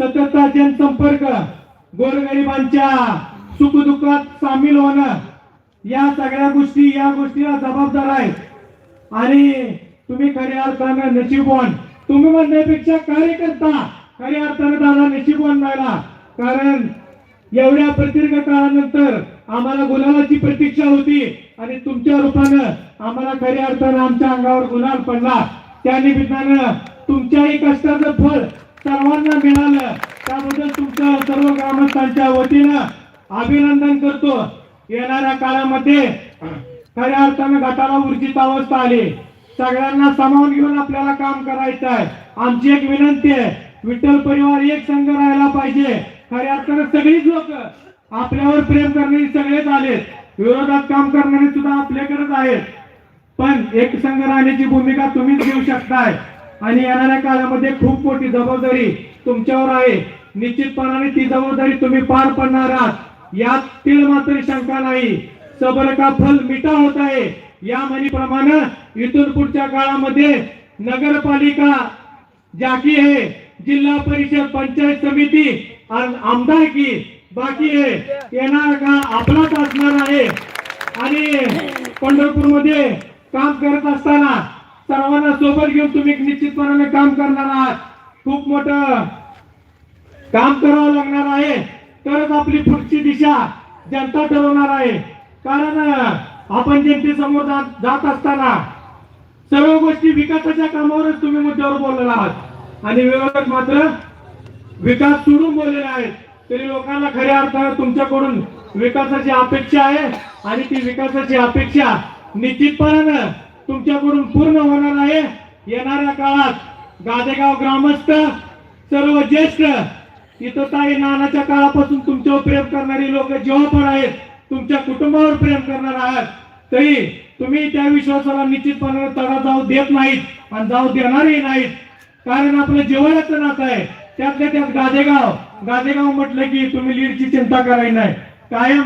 सततचा जनसंपर्क गोरगरिबांच्या सुखदुःखात सामील होणं या सगळ्या गोष्टी या गोष्टीला जबाबदार आहेत. आणि तुम्ही खऱ्या अर्थानं नशीबवान तुम्ही म्हणण्यापेक्षा कार्यकर्ता खऱ्या अर्थानं दादा नशीबवान राहिला. कारण एवढ्या प्रदीर्घ काळानंतर आम्हाला गुलालाची प्रतीक्षा होती आणि तुमच्या रूपानं आम्हाला खऱ्या अर्थानं आमच्या अंगावर गुलाल पडला. त्या निमित्तानं तुमच्याही कष्टाचं फळ सर्वांना मिळालं. त्याबद्दल तुमचं सर्व ग्रामस्थांच्या वतीनं अभिनंदन करतो. येणाऱ्या काळामध्ये खऱ्या अर्थानं गटाला ऊर्जित अवस्था आली. सगळ्यांना सामावून घेऊन आपल्याला काम करायचं आहे. आमची एक विनंती आहे विठ्ठल परिवार एक संघ राहायला पाहिजे. खऱ्या अर्थानं सगळीच लोक आपल्यावर प्रेम करणारी सगळेच आलेत. विरोधात काम करणारे सुद्धा आपल्याकडेच आहेत. पण एक संघ राहण्याची भूमिका तुम्हीच घेऊ शकताय. आणि येणाऱ्या काळामध्ये खूप मोठी जबाबदारी तुमच्यावर आहे. निश्चितपणाने ती जबाबदारी तुम्ही पार पडणार आहात. यात तिळ मात्र शंका नाही. सबर का फल मिठा होत आहे? या म्हणीप्रमाणे इथून पुढच्या काळामध्ये नगरपालिका जाकी आहे. जिल्हा परिषद पंचायत समिती आमदारकी बाकी आहे. येणार का? आपलाच असणार आहे. आणि पंढरपूरमध्ये काम करत असताना सर्वांना सोबत घेऊन तुम्ही निश्चितपणाने काम करणार आहात. खूप मोठं काम करावं लागणार आहे. तरच आपली पुढची दिशा जनता ठरवणार आहे. कारण आपण जनतेसमोर जात जात असताना सर्व गोष्टी विकासाच्या कामावरच तुम्ही मुद्द्यावर बोललेला आहात. आणि विरोधक मात्र विकास सोडून बोललेले आहेत. तरी लोकांना खऱ्या अर्थानं तुमच्याकडून विकासाची अपेक्षा आहे. आणि ती विकासाची अपेक्षा निश्चितपणानं तुमच्याकडून पूर्ण होणार आहे. येणाऱ्या काळात गादेगाव ग्रामस्थ सर्व ज्येष्ठ इथं ताई नानाच्या काळापासून तुमच्यावर प्रेम करणारी लोक जेव्हा पण आहेत तुमच्या कुटुंबावर प्रेम करणार आहात तरी तुम्ही त्या विश्वासाला निश्चितपणे तडा जाऊ देत नाहीत आणि जाऊ देणारही नाहीत. कारण आपलं जेवणाचं नातं आहे. त्यातल्या त्यात गादेगाव गादेगाव म्हटलं की तुम्ही लीडची चिंता करायची नाही. कायम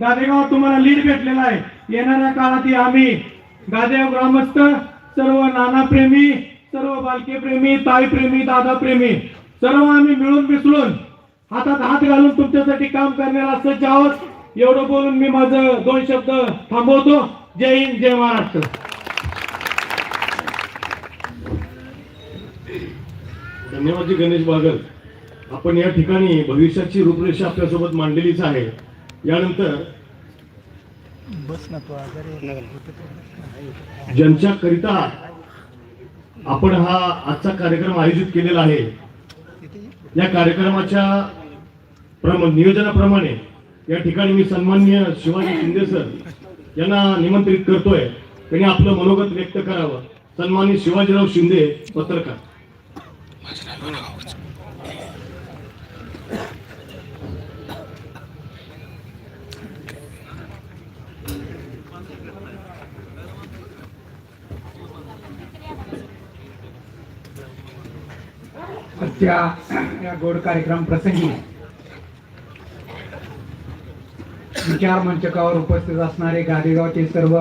गादेगाव तुम्हाला लीड भेटलेला आहे. येणाऱ्या काळात आम्ही गादेव ग्रामस्थ सर्व नाना प्रेमी सर्व बालके प्रेमी ताई प्रेमी दादा प्रेमी सर्व आम्ही मिळून मिसळून हातात हात घालून तुमच्यासाठी काम करण्याला सज्ज आहोत. एवढं बोलून मी माझं दोन शब्द थांबवतो. जय हिंद जय महाराष्ट्र. धन्यवाद जी गणेश बागल. आपण या ठिकाणी भविष्याची रूपरेषा आपल्यासोबत मांडलेलीच आहे. यानंतर ज्यांच्या करिता आपण हा आजचा कार्यक्रम आयोजित केलेला आहे या. कार्यक्रमाच्या प्रम- नियोजनाप्रमाणे या ठिकाणी मी सन्माननीय शिवाजी शिंदे सर यांना निमंत्रित करतोय. त्यांनी आपलं मनोगत व्यक्त करावं. सन्माननीय शिवाजीराव शिंदे पत्रकार. आजच्या या गोड कार्यक्रम प्रसंगी विचार मंचकावर उपस्थित असणारे गादेगावचे सर्व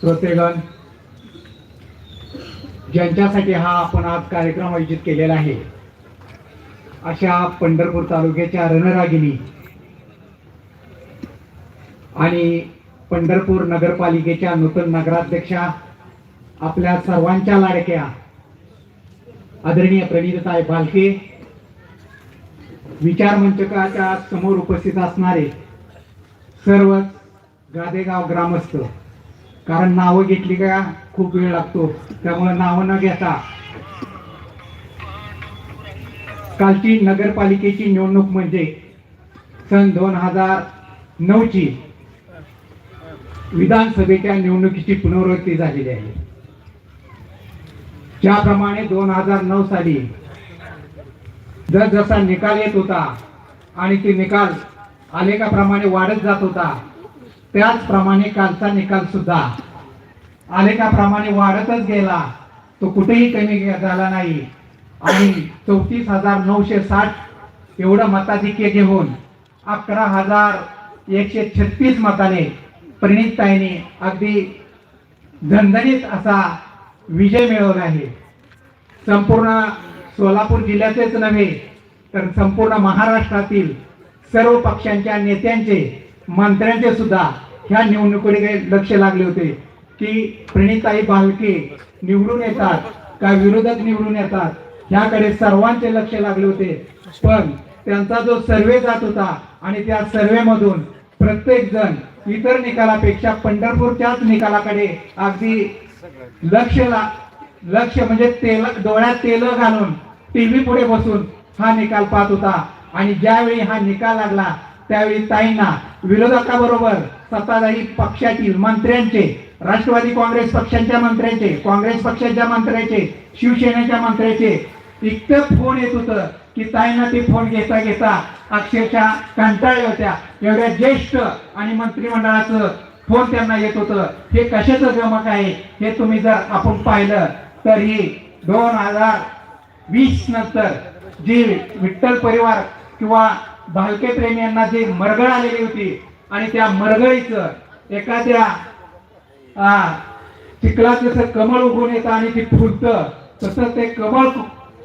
श्रोतेगण ज्यांच्यासाठी हा आपण आज कार्यक्रम आयोजित केलेला आहे अशा पंढरपूर तालुक्याच्या रणरागिनी आणि पंढरपूर नगरपालिकेच्या नूतन नगराध्यक्षा आपल्या सर्वांच्या लाडक्या आदरणीय प्रणिताई बालके विचार मंचकाच्या समोर उपस्थित असणारे सर्व गादेगाव ग्रामस्थ. कारण नावं घेतली का खूप वेळ लागतो त्यामुळे नावं न घेता कालची नगरपालिकेची निवडणूक म्हणजे सन दोन हजार नऊची विधानसभेच्या निवडणुकीची पुनरावृत्ती झालेली आहे. ज्याप्रमाणे दोन हजार नऊ साली जर जसा निकाल येत होता आणि ते निकाल आलेखाप्रमाणे वाढत जात होता त्याचप्रमाणे कालचा निकाल सुद्धा आलेखाप्रमाणे वाढतच गेला. तो कुठेही कमी झाला नाही. आणि चौतीस हजार नऊशे साठ एवढं मताधिक्य घेऊन अकरा हजार एकशे छत्तीस मताने प्रणितताईने अगदी झणझणीत असा विजय मिळवला आहे. संपूर्ण सोलापूर जिल्ह्याचेच नव्हे तर संपूर्ण महाराष्ट्रातील सर्व पक्षांच्या नेत्यांचे मंत्र्यांचे सुद्धा ह्या निवडणुकीकडे लक्ष लागले होते की प्रणिताई बालके निवडून येतात का विरोधक निवडून येतात ह्याकडे सर्वांचे लक्ष लागले होते. पण त्यांचा जो सर्वे जात होता आणि त्या सर्वेमधून प्रत्येक जण इतर निकालापेक्षा पंढरपूरच्याच निकालाकडे अगदी लक्ष ला लक्ष म्हणजे तेल डोळ्यात तेल घालून टीव्ही पुढे बसून हा निकाल पाहत होता. आणि ज्यावेळी हा निकाल लागला त्यावेळी ताईंना विरोधकाबरोबर सत्ताधारी पक्षातील मंत्र्यांचे राष्ट्रवादी काँग्रेस पक्षांच्या मंत्र्यांचे काँग्रेस पक्षाच्या मंत्र्याचे शिवसेनेच्या मंत्र्याचे इतकं फोन येत होतं की ताईंना ते फोन घेता घेता अक्षरशः कंटाळल्या होत्या. एवढ्या ज्येष्ठ आणि मंत्रिमंडळाचं फोन त्यांना येत होतं. हे कशाचं गमक आहे? हे तुम्ही जर आपण पाहिलं तर ही दोन हजार वीस नंतर जी विठ्ठल परिवार किंवा भालके प्रेमीयांना जी मरगळ आलेली होती आणि त्या मरगळीचं एखाद्या चिखलात जसं कमळ उगवून येतं आणि ते फुलतं तसं ते कमळ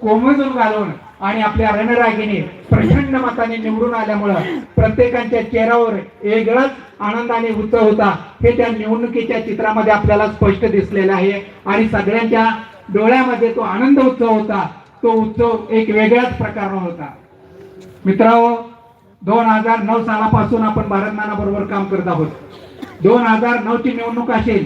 कोमजून घालून आणि आपल्या रणरागिणी प्रचंड मताने निवडून आल्यामुळं प्रत्येकाच्या चेहऱ्यावर वेगळाच आनंद आणि उत्सव होता. हे त्या निवडणुकीच्या चित्रामध्ये आपल्याला स्पष्ट दिसलेलं आहे. आणि सगळ्यांच्या डोळ्यामध्ये तो आनंद उत्सव होता. तो उत्सव एक वेगळ्याच प्रकारचा होता. मित्रांनो दोन हजार नऊ सालापासून आपण भारत नाना बरोबर काम करत आहोत. दोन हजार नऊ ची निवडणूक असेल.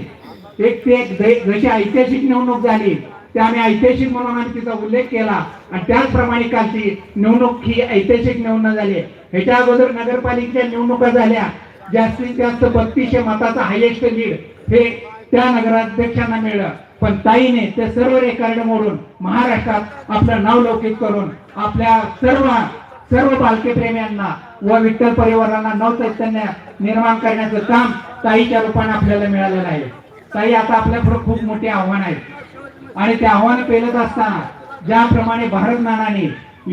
एक ते एक जशी ऐतिहासिक निवडणूक झाली ते आम्ही ऐतिहासिक म्हणून आम्ही तिचा उल्लेख केला. आणि त्याचप्रमाणे कालची निवडणूक ही ऐतिहासिक निवडणूक झाली. ह्याच्या अगोदर नगरपालिकेच्या निवडणुका झाल्या. जास्तीत जास्त बत्तीसशे मताचा हायेस्ट लीड हे त्या नगराध्यक्षांना मिळलं. पण ताईने ते सर्व रेकॉर्ड मोडून महाराष्ट्रात आपलं नाव लौकिक करून आपल्या सर्व सर्व बालकेप्रेम्यांना व विठ्ठल परिवारांना नव चैतन्य निर्माण करण्याचं काम ताईच्या रूपाने आपल्याला मिळालेलं आहे. ताई आता आपल्या खूप मोठे आव्हान आहे. आणि ते आव्हान पेलत असताना ज्याप्रमाणे भारत नानाने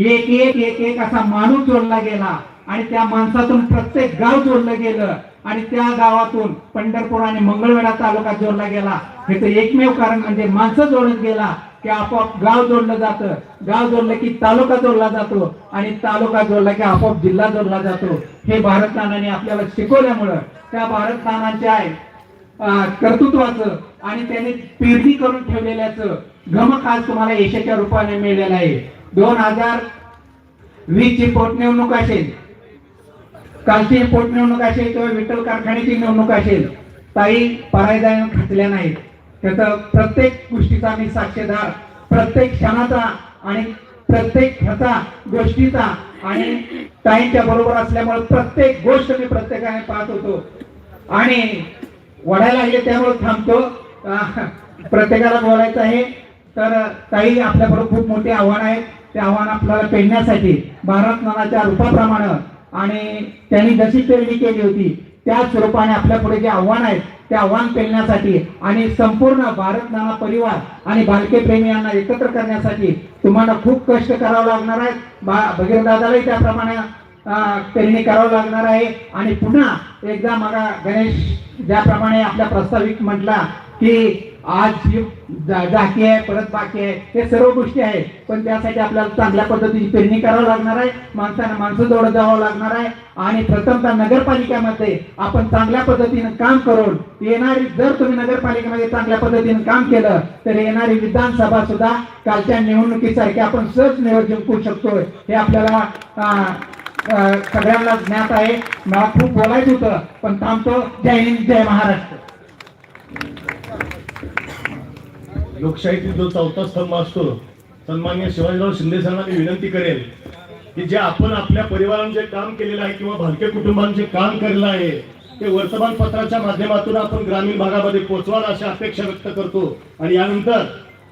एक एक एक एक असा माणूस जोडला गेला आणि त्या माणसातून प्रत्येक गाव जोडलं गेलं आणि त्या गावातून पंढरपूर आणि मंगळवेढा तालुका जोडला गेला. हे तर एकमेव कारण म्हणजे माणसं जोडत गेला की आपोआप गाव जोडलं जातं. गाव जोडलं की तालुका जोडला जातो आणि तालुका जोडला की आपोआप जिल्हा जोडला जातो. हे भारत नानाने आपल्याला शिकवल्यामुळं त्या भारत नानांच्या आहे कर्तृत्वाचं आणि त्याने पेरणी करून ठेवलेल्याचं गमक आज तुम्हाला यशाच्या रूपाने मिळलेलं आहे. दोन हजार वीस ची पोटनिवडणूक असेल. कालची पोटनिवडणूक असेल किंवा विठ्ठल कारखान्याची निवडणूक असेल ताई पराजयानं खचल्या नाहीत. त्याचं प्रत्येक गोष्टीचा मी साक्षीदार प्रत्येक क्षणाचा आणि प्रत्येक ह्याचा गोष्टीचा आणि ताईंच्या बरोबर असल्यामुळे प्रत्येक गोष्ट मी प्रत्येकाने पाहत होतो. आणि वडायला लागले त्यामुळे थांबतो. प्रत्येकाला बोलायचं आहे. तर काही आपल्याबरोबर खूप मोठे आव्हान आहे. ते आव्हान आपल्याला पेलण्यासाठी भारत नानाच्या रूपाप्रमाणे आणि त्यांनी जशी पेरणी केली होती त्याच रूपाने आपल्या पुढे जे आव्हान आहेत ते आव्हान पेलण्यासाठी आणि संपूर्ण भारत नाना परिवार आणि बालके प्रेमी यांना एकत्र करण्यासाठी तुम्हाला खूप कष्ट करावं लागणार आहे बा- भगीरदादालाही त्याप्रमाणे पेरणी करावं लागणार आहे. आणि पुन्हा एकदा मला गणेश ज्याप्रमाणे आपल्या प्रस्ताविक म्हटला की आज ही जाकी आहे परत बाकी आहे हे सर्व गोष्टी आहेत. पण त्यासाठी आपल्याला चांगल्या पद्धतीची पेरणी करावं लागणार आहे. माणसांना माणसं जोडत जावं लागणार आहे. आणि प्रथमतः नगरपालिकेमध्ये आपण चांगल्या पद्धतीनं काम करून येणारी जर तुम्ही नगरपालिकेमध्ये चांगल्या पद्धतीनं काम केलं तर येणारी विधानसभा सुद्धा कालच्या निवडणुकीसारखी आपण सहज निवड जिंकू शकतो हे आपल्याला सगळ्यांना ज्ञात आहे. मला खूप बोलायचं होतं पण थांबतो. जय हिंद जय महाराष्ट्र. लोकशाहीतील जो चौथा स्तंभ असतो सन्मान्य शिवाजीराव शिंदे सरांना मी विनंती करेन की जे आपण आपल्या परिवारांचे काम केलेलं आहे किंवा भारतीय कुटुंबांचे काम केलेलं आहे ते वर्तमानपत्राच्या माध्यमातून आपण ग्रामीण भागामध्ये पोहोचवाल अशी अपेक्षा व्यक्त करतो. आणि यानंतर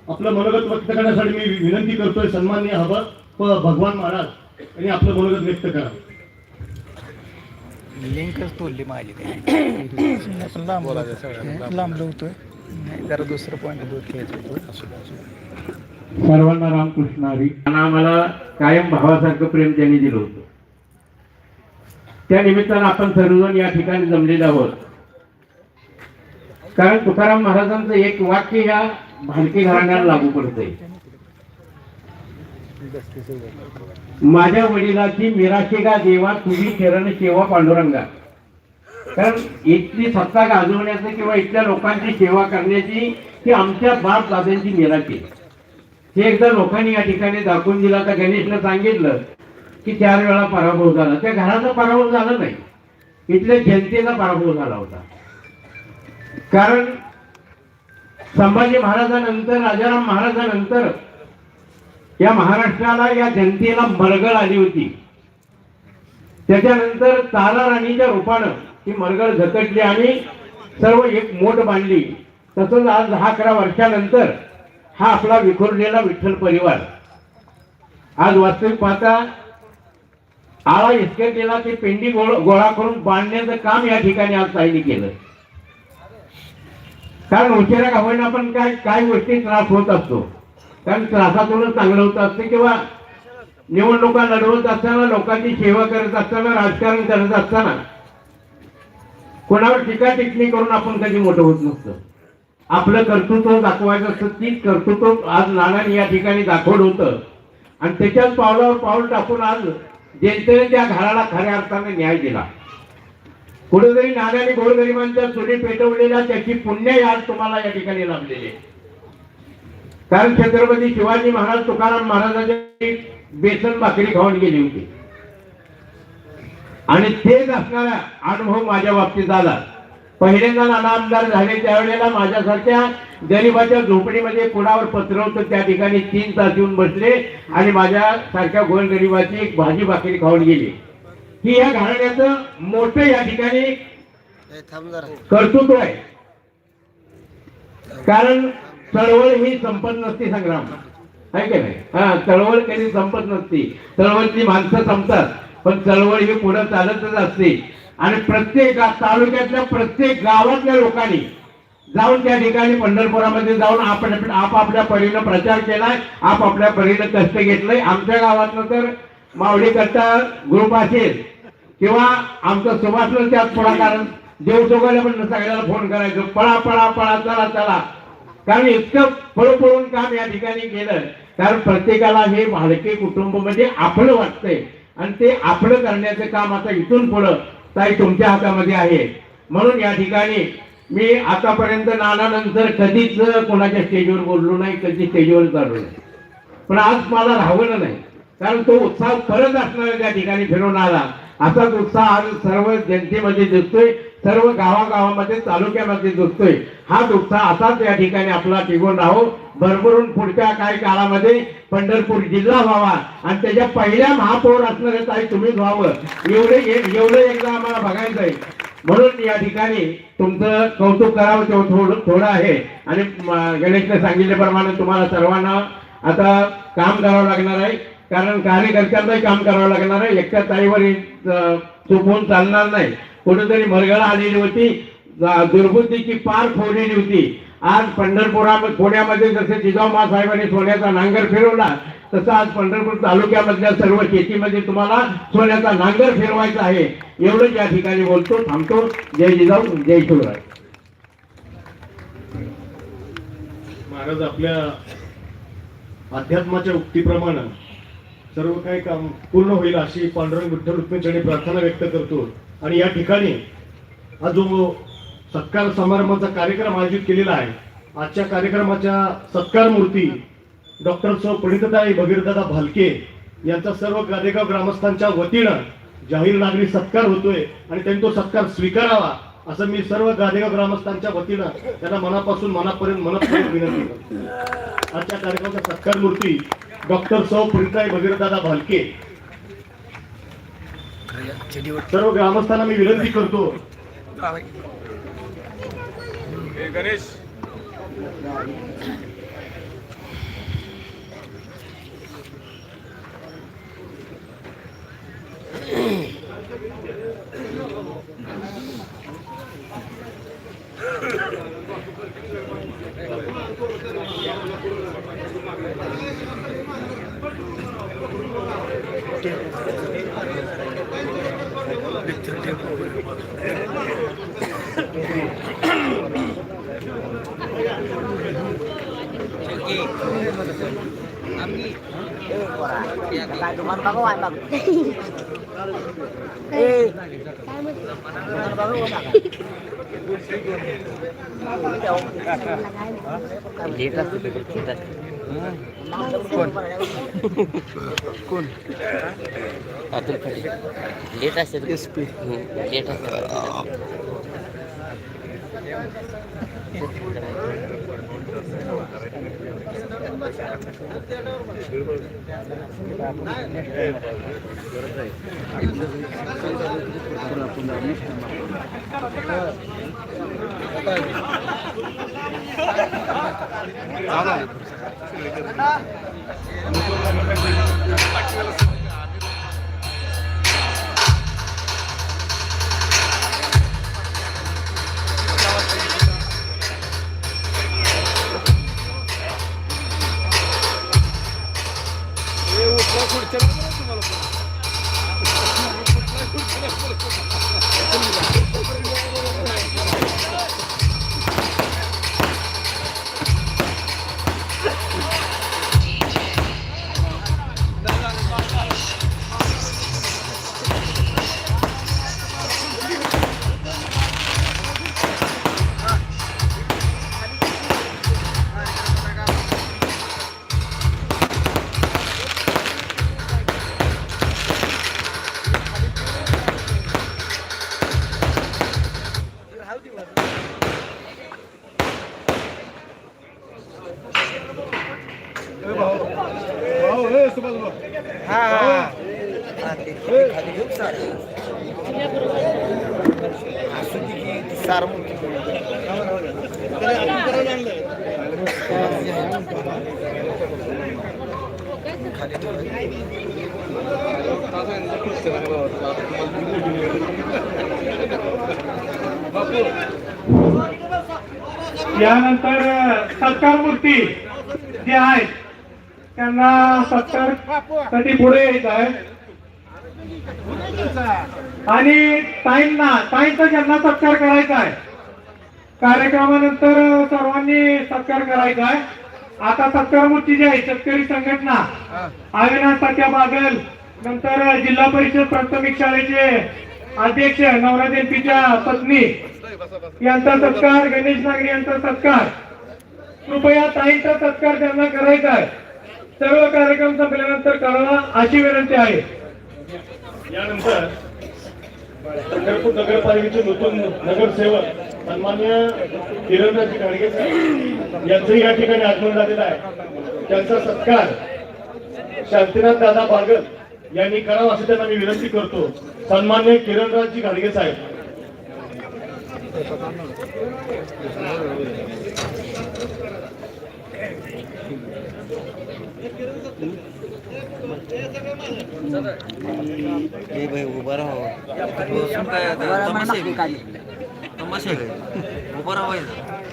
आपलं मनोगत व्यक्त करण्यासाठी मी विनंती करतोय सन्मान्य हवं भगवान महाराज. यांनी आपलं मनोगत व्यक्त करा. लिंकच तोडली माझी आपण लांब लांब होतोय नाही जरा दुसरं पॉईंट दूध घ्यायचं होतं. सर्वांना रामकृष्ण हरी. आणि आम्हाला कायम भावासारखं प्रेम त्यांनी दिलं होतं. त्या निमित्तानं आपण सर्वजण या ठिकाणी जमलेले आहोत. कारण तुकाराम महाराजांचं एक वाक्य ह्या भालके घराण्याला लागू पडतंय. माझ्या वडिलाची मिराशेगा देवा तुझी चरण सेवा पांडुरंगा. कारण इथली सत्ता गाजवण्याचं किंवा इथल्या लोकांची सेवा करण्याची ही आमच्या बाप दादांची मिराची हे एकदा लोकांनी या ठिकाणी दाखवून दिला. तर गणेशला सांगितलं की चार वेळा पराभव झाला. त्या घराचा पराभव झाला नाही. इथल्या जनतेचा पराभव झाला होता. कारण संभाजी महाराजानंतर राजाराम महाराजानंतर या महाराष्ट्राला या जनतेला मरगळ आली होती. त्याच्यानंतर तारा राणीच्या रूपानं ती मरगळ झकटली आणि सर्व एक मोठ बांधली. तसंच आज दहा अकरा वर्षानंतर हा आपला विखुरलेला विठ्ठल परिवार. आज वास्तविक पाहता आळा इस्कटलेला ते पेंडी गोळा गोळा करून बांधण्याचं काम या ठिकाणी आज ताईने केलं. कारण उशिरा का होईना पण काय काय गोष्टी त्रास होत असतो. कारण त्रासातूनच चांगलं होत असते किंवा निवडणुका लढवत असताना लोकांची सेवा करत असताना राजकारण करत असताना कोणावर टीका टिप्पणी करून आपण कधी मोठं होत नसतं. आपलं कर्तृत्व दाखवायचं असतं तीच कर्तृत्व आज नानाने या ठिकाणी दाखवलं होतं. आणि त्याच्याच पावलावर पाऊल टाकून आज जनतेने त्या घराला खऱ्या अर्थाने न्याय दिला. कुठेतरी नानाने गोरगरिबांच्या चुली पेटवलेल्या त्याची पुण्य आज तुम्हाला या ठिकाणी लाभलेली आहे. कारण छत्रपती शिवाजी महाराज तुकाराम महाराजांची बेसन भाकरी खाऊन गेली होती. आणि तेच असणारा अनुभव माझ्या बाबतीत आला. पहिल्यांदा नाना आमदार झाले त्यावेळेला माझ्यासारख्या गरीबाच्या झोपडीमध्ये कुणावर पत्र होतं. त्या ठिकाणी तीन तास येऊन बसले आणि माझ्या सारख्या गोरगरिबाची एक भाजी भाकरी खाऊन गेली. ही या घराण्याचं मोठं या ठिकाणी कर्तृत्व आहे. कारण चळवळ ही संपत नसती संग्राम. आहे की नाही? हा चळवळ कधी संपत नसती. चळवळची माणसं संपतात पण चळवळ ही पुढे चालतच असते. आणि प्रत्येक तालुक्यातल्या प्रत्येक गावातल्या लोकांनी जाऊन त्या ठिकाणी पंढरपुरामध्ये जाऊन आपण आपापल्या परीनं प्रचार केलाय आपापल्या परीनं कष्ट घेतलंय. आमच्या गावातलं तर मावडी कट्टा ग्रुप असेल किंवा आमचं सुभाष त्यात पुढाकार देव चोगायला पण सगळ्याला फोन करायचो पळा पळा पळा चला चला. कारण इतकं पळू पळून काम या ठिकाणी केलं. कारण प्रत्येकाला हे भाडके कुटुंब म्हणजे आपलं वाटतंय. आणि ते आपलं करण्याचं काम आता इथून पुढं ताई तुमच्या हातामध्ये आहे. म्हणून या ठिकाणी मी आतापर्यंत नानानंतर कधीच कोणाच्या स्टेजवर बोललो नाही कधी स्टेजवर चाललो नाही. पण आज मला राहवलं नाही. कारण तो उत्साह खरंच असणारा त्या ठिकाणी फिरून आला. असाच उत्साह आज सर्व जनतेमध्ये दिसतोय. सर्व गावागावामध्ये तालुक्यामध्ये दुखतोय. हा दुखता असाच या ठिकाणी आपला टिकून राहो. भरभरून पुढच्या काही काळामध्ये पंढरपूर जिल्हा व्हावा. आणि त्याच्या पहिल्या महापौर असणाऱ्या ताई तुम्हीच व्हावं. एवढे एवढं एकदा आम्हाला बघायचं आहे. म्हणून या ठिकाणी तुमचं कौतुक करावं तेव्हा थोडं थोडं आहे. आणि गणेशने सांगितल्याप्रमाणे तुम्हाला सर्वांना आता काम करावं लागणार आहे. कारण कार्यकर्त्यांनाही काम करावं लागणार आहे. एकट्या ताईवर चुकवून चालणार नाही. कुठेतरी मरगळा आलेली होती. दुर्बुद्धीची पार फोडलेली होती. आज पंढरपुरा पुण्यामध्ये जसे जिजाऊ साहेबांनी सोन्याचा नांगर फिरवला तसं आज पंढरपूर तालुक्यामधल्या सर्व शेतीमध्ये तुम्हाला सोन्याचा नांगर फिरवायचा आहे. एवढंच या ठिकाणी बोलतो थांबतो. जय जिजाऊ जय शिवराय. महाराज आपल्या अध्यात्माच्या उक्तीप्रमाणे सर्व काही काम पूर्ण होईल अशी पांडुरंग विठ्ठल रुक्मिणीकडे प्रार्थना व्यक्त करतो. आणि या ठिकाणी हा जो सत्कार समारंभाचा कार्यक्रम आयोजित केलेला आहे आजच्या कार्यक्रमाच्या सत्कार मूर्ती डॉक्टर सौ प्रणितताई भगीरदादा भालके यांचा सर्व गादेगाव ग्रामस्थांच्या वतीनं जाहीर नागरिक सत्कार होतोय आणि त्यांनी तो सत्कार स्वीकारावा असं मी सर्व गादेगाव ग्रामस्थांच्या वतीनं त्यांना मनापासून मनापर्यंत मनापर्यंत विनंती करतो. आजच्या कार्यक्रमाचा सत्कार मूर्ती डॉक्टर सौ प्रणिताई भगीरदादा भालके सर्व ग्रामस्थांना मी विनंती करतो. गणेश. लेट असते एस पी लेट असते यानंतर सत्कार मूर्ती जे आहेत त्यांना सत्कारसाठी पुढे यायचं आहे? आणि ताईंना ताईंचा ज्यांना सत्कार करायचा आहे कार्यक्रमानंतर सर्वांनी सत्कार करायचा आहे. आता सत्कार मूर्ती जी आहे शेतकरी संघटना. अविनाश तात्या बागल नंतर जिल्हा परिषद प्राथमिक शाळेचे अध्यक्ष नवरा देवीच्या पत्नी. यांचा सत्कार गणेश नागरी यांचा सत्कार. कृपया ताईंचा सत्कार त्यांना करायचा आहे. सर्व कार्यक्रम संपल्यानंतर करावा अशी विनंती आहे. यानंतर पंढरपूर नगरपालिकेचे नूतन नगरसेवक सन्मान्य किरणराजी गाडगे साहेब यांचंही या ठिकाणी आगमन झालेलं आहे. त्यांचा सत्कार शांतीनाथ दादा बागल यांनी करावा असं त्यांना मी विनंती करतो. सन्मान्य किरणराजजी गाडगे साहेब. हे उभा राहा. तमाशा बरं राहायचं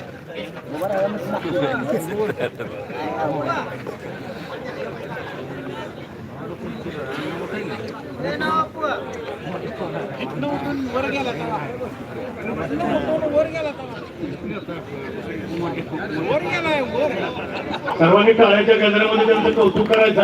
सर्वांनी टाळ्याच्या गजरामध्ये त्यांचं कौतुक करायचं